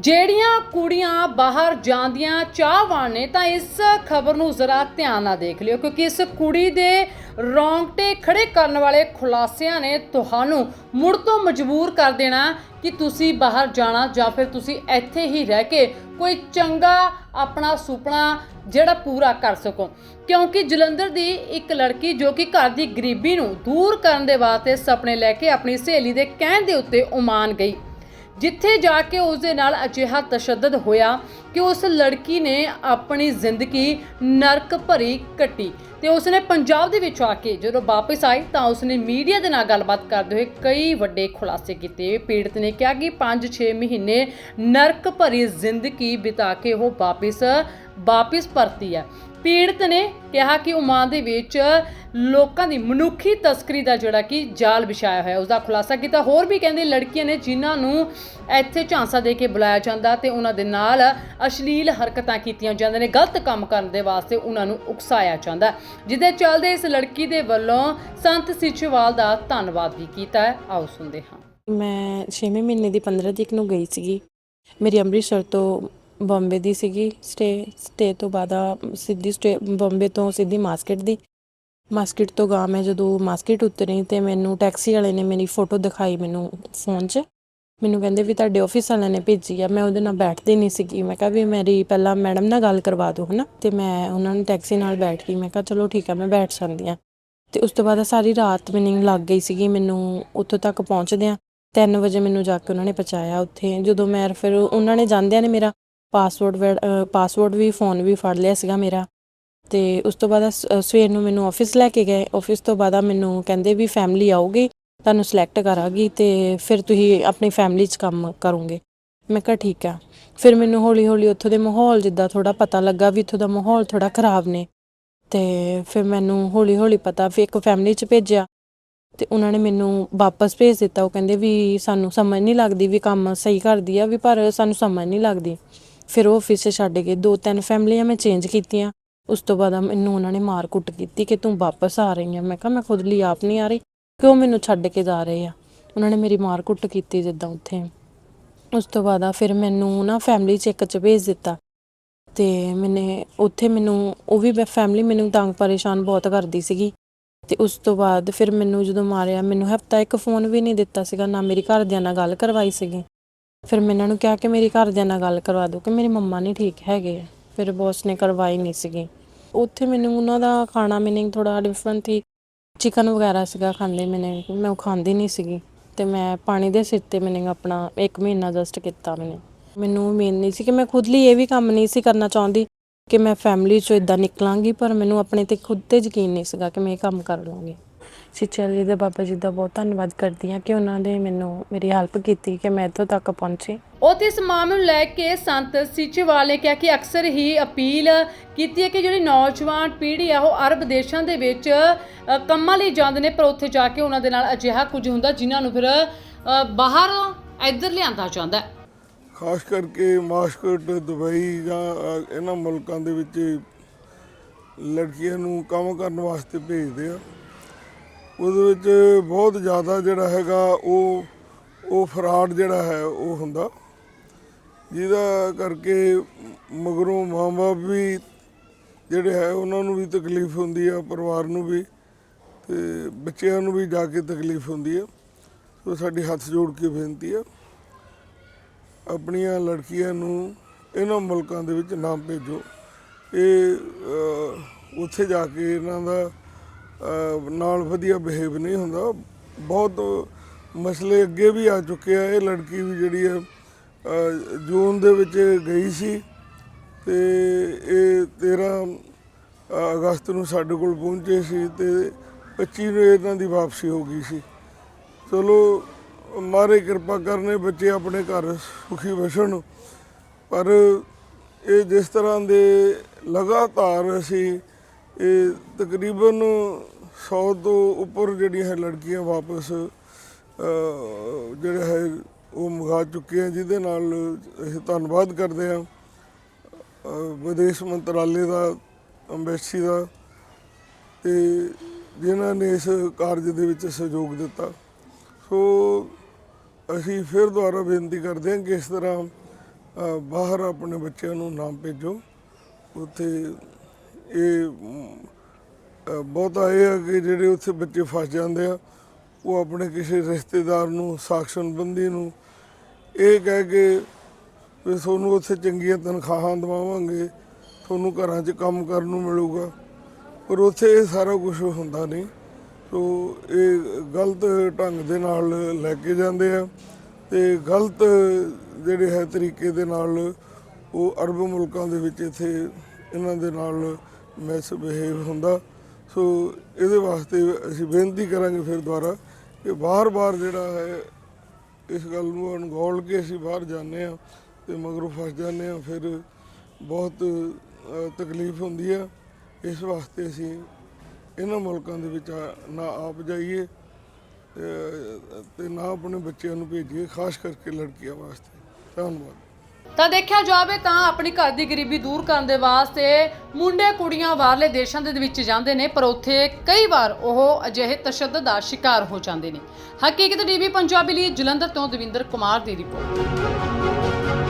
ਜਿਹੜੀਆਂ ਕੁੜੀਆਂ ਬਾਹਰ ਜਾਂਦੀਆਂ ਚਾਹਵਾਨ ਨੇ, ਤਾਂ ਇਸ ਖਬਰ ਨੂੰ ਜ਼ਰਾ ਧਿਆਨ ਨਾਲ ਦੇਖ ਲਿਓ, ਕਿਉਂਕਿ ਇਸ ਕੁੜੀ ਦੇ ਰੌਂਗਟੇ ਖੜੇ ਕਰਨ ਵਾਲੇ ਖੁਲਾਸਿਆਂ ਨੇ ਤੁਹਾਨੂੰ ਮੁੜ ਤੋਂ ਮਜਬੂਰ ਕਰ ਦੇਣਾ ਕਿ ਤੁਸੀਂ ਬਾਹਰ ਜਾਣਾ ਜਾਂ ਫਿਰ ਤੁਸੀਂ ਇੱਥੇ ਹੀ ਰਹਿ ਕੇ ਕੋਈ ਚੰਗਾ ਆਪਣਾ ਸੁਪਨਾ ਜਿਹੜਾ ਪੂਰਾ ਕਰ ਸਕੋ। ਕਿਉਂਕਿ ਜਲੰਧਰ ਦੀ ਇੱਕ ਲੜਕੀ ਜੋ ਕਿ ਘਰ ਦੀ ਗਰੀਬੀ ਨੂੰ ਦੂਰ ਕਰਨ ਦੇ ਵਾਸਤੇ ਸੁਪਨੇ ਲੈ ਕੇ ਆਪਣੀ ਸਹੇਲੀ ਦੇ ਕਹਿਣ ਦੇ ਉੱਤੇ ਉਮਾਨ ਗਈ। ਜਿੱਥੇ ਜਾ ਕੇ ਉਸ ਦੇ ਨਾਲ ਅਜਿਹਾ ਤਸ਼ੱਦਦ ਹੋਇਆ ਕਿ ਉਸ ਲੜਕੀ ਨੇ ਆਪਣੀ ਜ਼ਿੰਦਗੀ ਨਰਕ ਭਰੀ ਕੱਟੀ ਤੇ ਉਸਨੇ ਪੰਜਾਬ ਦੇ ਵਿੱਚ ਆ ਕੇ ਜਦੋਂ ਵਾਪਸ ਆਈ ਤਾਂ ਉਸਨੇ ਮੀਡੀਆ ਦੇ ਨਾਲ ਗੱਲਬਾਤ ਕਰਦੇ ਹੋਏ ਕਈ ਵੱਡੇ ਖੁਲਾਸੇ ਕੀਤੇ। ਪੀੜਤ ਨੇ ਕਿਹਾ ਕਿ 5-6 ਮਹੀਨੇ ਨਰਕ ਭਰੀ ਜ਼ਿੰਦਗੀ ਬਿਤਾ ਕੇ ਉਹ ਵਾਪਸ ਵਾਪਿਸ ਪਰਤੀ ਹੈ। ਪੀੜਤ ਨੇ ਕਿਹਾ ਕਿ ਉਮਾਨ ਦੇ ਵਿੱਚ ਲੋਕਾਂ ਦੀ ਮਨੁੱਖੀ ਤਸਕਰੀ ਦਾ ਜਿਹੜਾ ਕਿ ਜਾਲ ਵਿਛਾਇਆ ਹੋਇਆ ਉਸ ਦਾ ਖੁਲਾਸਾ ਕੀਤਾ। ਹੋਰ ਵੀ ਕਹਿੰਦੇ ਲੜਕੀਆਂ ਨੇ ਜਿਨ੍ਹਾਂ ਨੂੰ ਇੱਥੇ ਝਾਂਸਾ ਦੇ ਕੇ ਬੁਲਾਇਆ ਜਾਂਦਾ ਤੇ ਉਹਨਾਂ ਦੇ ਨਾਲ ਅਸ਼ਲੀਲ ਹਰਕਤਾਂ ਕੀਤੀਆਂ ਜਾਂਦੀਆਂ ਨੇ, ਗਲਤ ਕੰਮ ਕਰਨ ਦੇ ਵਾਸਤੇ ਉਹਨਾਂ ਨੂੰ ਉਕਸਾਇਆ ਜਾਂਦਾ ਜਿਹਦੇ ਚੱਲਦੇ ਇਸ ਲੜਕੀ ਦੇ ਵੱਲੋਂ ਸੰਤ ਸਿਚਵਾਲ ਦਾ ਧੰਨਵਾਦ ਵੀ ਕੀਤਾ ਹੈ। ਆਓ ਸੁਣਦੇ ਹਾਂ। ਮੈਂ 6ਵੇਂ ਮਹੀਨੇ ਦੀ 15 ਤਰੀਕ ਨੂੰ ਗਈ ਸੀਗੀ। ਮੇਰੀ ਅੰਮ੍ਰਿਤਸਰ ਤੋਂ ਬੰਬੇ ਦੀ ਸੀਗੀ ਸਟੇ ਸਟੇ ਤੋਂ ਬਾਅਦ ਆ, ਸਿੱਧੀ ਸਟੇ ਬੰਬੇ ਤੋਂ ਸਿੱਧੀ ਮਾਸਕਟ ਦੀ। ਮਾਸਕਟ ਤੋਂ ਗਾਂ ਮੈਂ ਜਦੋਂ ਮਾਸਕਟ ਉਤਰੀ ਤੇ ਮੈਨੂੰ ਟੈਕਸੀ ਵਾਲੇ ਨੇ ਮੇਰੀ ਫੋਟੋ ਦਿਖਾਈ ਮੈਨੂੰ ਫੋਨ 'ਚ। ਮੈਨੂੰ ਕਹਿੰਦੇ ਵੀ ਤੁਹਾਡੇ ਆਫਿਸ ਵਾਲਿਆਂ ਨੇ ਭੇਜੀ ਆ, ਮੈਂ ਉਹਦੇ ਨਾਲ ਬੈਠਦੀ ਨਹੀਂ ਸੀਗੀ। ਮੈਂ ਕਿਹਾ ਵੀ ਮੇਰੀ ਪਹਿਲਾਂ ਮੈਡਮ ਨਾਲ ਗੱਲ ਕਰਵਾ ਦਿਓ, ਹਨਾ। ਤੇ ਮੈਂ ਉਹਨਾਂ ਨੂੰ ਟੈਕਸੀ ਨਾਲ ਬੈਠ ਗਈ, ਮੈਂ ਕਿਹਾ ਚਲੋ ਠੀਕ ਆ, ਮੈਂ ਬੈਠ ਜਾਂਦੀ ਆ। ਤੇ ਉਸ ਤੋਂ ਬਾਅਦ ਸਾਰੀ ਰਾਤ ਮੈਨੂੰ ਲੱਗ ਗਈ ਸੀਗੀ, ਮੈਨੂੰ ਉੱਥੋਂ ਤੱਕ ਪਹੁੰਚਦਿਆਂ 3 ਵਜੇ ਮੈਨੂੰ ਜਾ ਕੇ ਉਹਨਾਂ ਨੇ ਪਹੁੰਚਾਇਆ ਉੱਥੇ। ਜਦੋਂ ਮੈਂ ਫਿਰ ਉਹਨਾਂ ਨੇ ਜਾਂਦਿਆਂ ਨੇ ਮੇਰਾ ਪਾਸਵਰਡ ਪਾਸਵਰਡ ਵੀ ਫੋਨ ਵੀ ਫੜ ਲਿਆ ਸੀਗਾ ਮੇਰਾ। ਤੇ ਉਸ ਤੋਂ ਬਾਅਦ ਸਵੇਰ ਨੂੰ ਮੈਨੂੰ ਆਫਿਸ ਲੈ ਕੇ ਗਏ। ਆਫਿਸ ਤੋਂ ਬਾਅਦ ਮੈਨੂੰ ਕਹਿੰਦੇ ਵੀ ਫੈਮਿਲੀ ਆਊਗੀ, ਤੁਹਾਨੂੰ ਸਿਲੈਕਟ ਕਰਾਂਗੀ ਤੇ ਫਿਰ ਤੁਸੀਂ ਆਪਣੀ ਫੈਮਿਲੀ 'ਚ ਕੰਮ ਕਰੋਗੇ। ਮੈਂ ਕਿਹਾ ਠੀਕ ਆ। ਫਿਰ ਮੈਨੂੰ ਹੌਲੀ ਹੌਲੀ ਉੱਥੋਂ ਦੇ ਮਾਹੌਲ ਜਿੱਦਾਂ ਥੋੜਾ ਪਤਾ ਲੱਗਾ ਵੀ ਇੱਥੋਂ ਦਾ ਮਾਹੌਲ ਥੋੜਾ ਖਰਾਬ ਨੇ। ਤੇ ਫਿਰ ਮੈਨੂੰ ਹੌਲੀ ਹੌਲੀ ਪਤਾ ਫਿਰ ਇੱਕ ਫੈਮਿਲੀ 'ਚ ਭੇਜਿਆ। ਤੇ ਉਹਨਾਂ ਨੇ ਮੈਨੂੰ ਵਾਪਸ ਭੇਜ ਦਿੱਤਾ। ਉਹ ਕਹਿੰਦੇ ਵੀ ਸਾਨੂੰ ਸਮਝ ਨਹੀਂ ਲੱਗਦੀ ਵੀ ਕੰਮ ਸਹੀ ਕਰਦੀ ਆ ਵੀ ਪਰ ਸਾਨੂੰ ਸਮਝ ਨਹੀਂ ਲੱਗਦੀ। ਫਿਰ ਉਹ ਆਫਿਸ 'ਚ ਛੱਡ ਕੇ ਦੋ ਤਿੰਨ ਫੈਮਲੀਆਂ ਮੈਂ ਚੇਂਜ ਕੀਤੀਆਂ। ਉਸ ਤੋਂ ਬਾਅਦ ਮੈਨੂੰ ਉਹਨਾਂ ਨੇ ਮਾਰ ਕੁੱਟ ਕੀਤੀ ਕਿ ਤੂੰ ਵਾਪਸ ਆ ਰਹੀ ਆ। ਮੈਂ ਕਿਹਾ, ਮੈਂ ਖੁਦ ਲਈ ਆਪ ਨਹੀਂ ਆ ਰਹੀ, ਕਿਉਂ ਮੈਨੂੰ ਛੱਡ ਕੇ ਜਾ ਰਹੇ ਆ? ਉਹਨਾਂ ਨੇ ਮੇਰੀ ਮਾਰ ਕੁੱਟ ਕੀਤੀ ਜਿੱਦਾਂ ਉੱਥੇ। ਉਸ ਤੋਂ ਬਾਅਦ ਫਿਰ ਮੈਨੂੰ ਨਾ ਫੈਮਿਲੀ ਚੈੱਕ 'ਚ ਭੇਜ ਦਿੱਤਾ ਤੇ ਮੈਨੇ ਉੱਥੇ ਮੈਨੂੰ, ਉਹ ਵੀ ਫੈਮਿਲੀ ਮੈਨੂੰ ਤੰਗ ਪਰੇਸ਼ਾਨ ਬਹੁਤ ਕਰਦੀ ਸੀਗੀ। ਤੇ ਉਸ ਤੋਂ ਬਾਅਦ ਫਿਰ ਮੈਨੂੰ ਜਦੋਂ ਮਾਰਿਆ, ਮੈਨੂੰ ਹਫਤਾ ਇੱਕ ਫੋਨ ਵੀ ਨਹੀਂ ਦਿੱਤਾ ਸੀਗਾ, ਨਾ ਮੇਰੀ ਘਰਦਿਆਂ ਨਾਲ ਗੱਲ ਕਰਵਾਈ ਸੀਗੀ। ਫਿਰ ਮੈਂ ਇਹਨਾਂ ਨੂੰ ਕਿਹਾ ਕਿ ਮੇਰੀ ਘਰਦਿਆਂ ਨਾਲ ਗੱਲ ਕਰਵਾ ਦਿਓ ਕਿ ਮੇਰੀ ਮੰਮਾ ਨਹੀਂ ਠੀਕ ਹੈਗੇ। ਫਿਰ ਬੌਸ ਨੇ ਕਰਵਾਈ ਨਹੀਂ ਸੀਗੀ। ਉੱਥੇ ਮੈਨੂੰ ਉਹਨਾਂ ਦਾ ਖਾਣਾ ਮੈਨੂੰ ਥੋੜਾ ਡਿਫਰੈਂਟ ਸੀ ਚਿਕਨ ਵਗੈਰਾ ਸੀਗਾ ਖਾਂਦੇ ਮੈਨੇ ਮੈਂ ਉਹ ਖਾਂਦੀ ਨਹੀਂ ਸੀਗੀ। ਤੇ ਮੈਂ ਪਾਣੀ ਦੇ ਸਿਰ ਤੇ ਮੈਨੇ ਆਪਣਾ 1 ਮਹੀਨਾ ਜਸਟ ਕੀਤਾ ਮੈਨੇ। ਮੈਨੂੰ ਉਮੀਦ ਨਹੀਂ ਸੀ ਕਿ ਮੈਂ ਖੁਦ ਲਈ ਇਹ ਵੀ ਕੰਮ ਨਹੀਂ ਸੀ ਕਰਨਾ ਚਾਹੁੰਦੀ ਕਿ ਮੈਂ ਫੈਮਿਲੀ ਚੋਂ ਇਦਾਂ ਨਿਕਲਾਂਗੀ, ਪਰ ਮੈਨੂੰ ਆਪਣੇ ਤੇ ਖੁਦ ਤੇ ਯਕੀਨ ਨਹੀਂ ਸੀਗਾ ਕਿ ਮੈਂ ਇਹ ਕੰਮ ਕਰ ਲਵਾਂਗੀ। ਸਿੱਚਲ ਜੀ ਦੇ ਬਾਬਾ ਜੀ ਦਾ ਬਹੁਤ ਧੰਨਵਾਦ ਕਰਦੀ ਹਾਂ ਕਿ ਉਹਨਾਂ ਨੇ ਮੈਨੂੰ ਮੇਰੀ ਹੈਲਪ ਕੀਤੀ ਕਿ ਮੈਂ ਇੱਥੋਂ ਤੱਕ ਪਹੁੰਚੀ। ਉਥੇ ਇਸ ਮਾਮਲੇ ਨੂੰ ਲੈ ਕੇ ਸੰਤ ਸਿਚਵਾਲ ਨੇ ਕਿਹਾ ਕਿ ਅਕਸਰ ਹੀ ਅਪੀਲ ਕੀਤੀ ਹੈ ਕਿ ਜਿਹੜੀ ਨੌਜਵਾਨ ਪੀੜ੍ਹੀ ਆ ਉਹ ਅਰਬ ਦੇਸ਼ਾਂ ਦੇ ਵਿੱਚ ਕੰਮਾਂ ਲਈ ਜਾਂਦੇ ਨੇ ਪਰ ਉੱਥੇ ਜਾ ਕੇ ਉਹਨਾਂ ਦੇ ਨਾਲ ਅਜਿਹਾ ਕੁਝ ਹੁੰਦਾ ਜਿਨ੍ਹਾਂ ਨੂੰ ਫਿਰ ਬਾਹਰ ਇੱਧਰ ਲਿਆਂਦਾ ਜਾਂਦਾ ਹੈ। ਖਾਸ ਕਰਕੇ ਮਾਸਕਟ ਦੁਬਈ ਜਾਂ ਇਹਨਾਂ ਮੁਲਕਾਂ ਦੇ ਵਿੱਚ ਲੜਕੀਆਂ ਨੂੰ ਕੰਮ ਕਰਨ ਵਾਸਤੇ ਭੇਜਦੇ ਆ। ਉਹਦੇ ਵਿੱਚ ਬਹੁਤ ਜ਼ਿਆਦਾ ਜਿਹੜਾ ਹੈਗਾ ਉਹ ਉਹ ਫਰਾਡ ਜਿਹੜਾ ਹੈ, ਉਹ ਹੁੰਦਾ। ਜਿਹਦਾ ਕਰਕੇ ਮਗਰੋਂ ਮਾਂ-ਬਾਪ ਵੀ ਜਿਹੜੇ ਹੈ, ਉਹਨਾਂ ਨੂੰ ਵੀ ਤਕਲੀਫ ਹੁੰਦੀ ਆ, ਪਰਿਵਾਰ ਨੂੰ ਵੀ ਤੇ ਬੱਚਿਆਂ ਨੂੰ ਵੀ ਜਾ ਕੇ ਤਕਲੀਫ ਹੁੰਦੀ ਆ। ਸੋ ਸਾਡੀ ਹੱਥ ਜੋੜ ਕੇ ਬੇਨਤੀ ਆ, ਆਪਣੀਆਂ ਲੜਕੀਆਂ ਨੂੰ ਇਹਨਾਂ ਮੁਲਕਾਂ ਦੇ ਵਿੱਚ ਨਾ ਭੇਜੋ। ਇਹ ਉੱਥੇ ਜਾ ਕੇ ਇਹਨਾਂ ਦਾ ਨਾਲ ਵਧੀਆ ਬਿਹੇਵ ਨਹੀਂ ਹੁੰਦਾ। ਬਹੁਤ ਮਸਲੇ ਅੱਗੇ ਵੀ ਆ ਚੁੱਕੇ ਆ। ਇਹ ਲੜਕੀ ਵੀ ਜਿਹੜੀ ਹੈ ਜੂਨ ਦੇ ਵਿੱਚ ਗਈ ਸੀ ਤੇ ਇਹ 13 ਅਗਸਤ ਨੂੰ ਸਾਡੇ ਕੋਲ ਪਹੁੰਚੇ ਸੀ ਤੇ 25 ਨੂੰ ਇਹਨਾਂ ਦੀ ਵਾਪਸੀ ਹੋ ਗਈ ਸੀ। ਚਲੋ, ਮਾਰੇ ਕਿਰਪਾ ਕਰਨੇ ਬੱਚੇ ਆਪਣੇ ਘਰ ਸੁਖੀ ਵਸਣ। ਪਰ ਇਹ ਜਿਸ ਤਰ੍ਹਾਂ ਦੇ ਲਗਾਤਾਰ ਅਸੀਂ ਇਹ ਤਕਰੀਬਨ 100 ਤੋਂ ਉੱਪਰ ਜਿਹੜੀਆਂ ਹੈ ਲੜਕੀਆਂ ਵਾਪਸ ਜਿਹੜਾ ਹੈ, ਉਹ ਮੰਗਾ ਚੁੱਕੇ ਆ ਜਿਹਦੇ ਨਾਲ ਅਸੀਂ ਧੰਨਵਾਦ ਕਰਦੇ ਹਾਂ। ਵਿਦੇਸ਼ ਮੰਤਰਾਲੇ ਦਾ ਅੰਬੈਸੀ ਦਾ, ਤੇ ਜਿਨ੍ਹਾਂ ਨੇ ਇਸ ਕਾਰਜ ਦੇ ਵਿੱਚ ਸਹਿਯੋਗ ਦਿੱਤਾ। ਸੋ ਅਸੀਂ ਫਿਰ ਦੁਬਾਰਾ ਬੇਨਤੀ ਕਰਦੇ ਹਾਂ ਕਿ ਇਸ ਤਰ੍ਹਾਂ ਬਾਹਰ ਆਪਣੇ ਬੱਚਿਆਂ ਨੂੰ ਨਾ ਭੇਜੋ। ਉੱਥੇ ਇਹ ਬਹੁਤਾ ਇਹ ਹੈ ਕਿ ਜਿਹੜੇ ਉੱਥੇ ਬੱਚੇ ਫਸ ਜਾਂਦੇ ਆ, ਉਹ ਆਪਣੇ ਕਿਸੇ ਰਿਸ਼ਤੇਦਾਰ ਨੂੰ, ਸਾਖ ਸੰਬੰਧੀ ਨੂੰ ਇਹ ਕਹਿ ਕੇ ਵੀ ਤੁਹਾਨੂੰ ਉੱਥੇ ਚੰਗੀਆਂ ਤਨਖਾਹਾਂ ਦਵਾਵਾਂਗੇ, ਤੁਹਾਨੂੰ ਘਰਾਂ 'ਚ ਕੰਮ ਕਰਨ ਨੂੰ ਮਿਲੂਗਾ। ਪਰ ਉੱਥੇ ਇਹ ਸਾਰਾ ਕੁਝ ਹੁੰਦਾ ਨਹੀਂ। ਸੋ ਇਹ ਗਲਤ ਢੰਗ ਦੇ ਨਾਲ ਲੈ ਕੇ ਜਾਂਦੇ ਆ ਤੇ ਗਲਤ ਜਿਹੜੇ ਹੈ ਤਰੀਕੇ ਦੇ ਨਾਲ ਉਹ ਅਰਬ ਮੁਲਕਾਂ ਦੇ ਵਿੱਚ ਇੱਥੇ ਇਹਨਾਂ ਦੇ ਨਾਲ ਮਿਸਬਿਹੇਵ ਹੁੰਦਾ। ਸੋ ਇਹਦੇ ਵਾਸਤੇ ਅਸੀਂ ਬੇਨਤੀ ਕਰਾਂਗੇ ਫਿਰ ਦੁਬਾਰਾ ਕਿ ਬਾਰ-ਬਾਰ ਜਿਹੜਾ ਹੈ ਇਸ ਗੱਲ ਨੂੰ ਅਣਗੌਲ ਕੇ ਅਸੀਂ ਬਾਹਰ ਜਾਂਦੇ ਆ ਤੇ ਮਗਰੋਂ ਫਸ ਜਾਂਦੇ ਆ ਫਿਰ ਬਹੁਤ ਤਕਲੀਫ ਹੁੰਦੀ ਆ ਇਸ ਵਾਸਤੇ ਅਸੀਂ ਇਹਨਾਂ ਮੁਲਕਾਂ ਦੇ ਵਿੱਚ ਨਾ ਆਪ ਜਾਈਏ ਤੇ- ਤੇ ਨਾ ਆਪਣੇ ਬੱਚਿਆਂ ਨੂੰ ਭੇਜੀਏ, ਖਾਸ ਕਰਕੇ ਲੜਕੀਆਂ ਵਾਸਤੇ। ਧੰਨਵਾਦ। ਤਾਂ ਦੇਖਿਆ ਜਾਵੇ ਤਾਂ ਆਪਣੀ ਘਰ ਦੀ ਗਰੀਬੀ ਦੂਰ ਕਰਨ ਦੇ ਵਾਸਤੇ ਮੁੰਡੇ ਕੁੜੀਆਂ ਬਾਹਰਲੇ ਦੇਸ਼ਾਂ ਦੇ ਵਿੱਚ ਜਾਂਦੇ ਨੇ, ਪਰ ਉੱਥੇ ਕਈ ਵਾਰ ਉਹ ਅਜਿਹੇ ਤਸ਼ੱਦਦ ਦਾ ਸ਼ਿਕਾਰ ਹੋ ਜਾਂਦੇ ਨੇ। ਹਕੀਕਤ ਟੀਵੀ ਪੰਜਾਬੀ ਲਈ ਜਲੰਧਰ ਤੋਂ ਦਵਿੰਦਰ ਕੁਮਾਰ ਦੀ ਰਿਪੋਰਟ।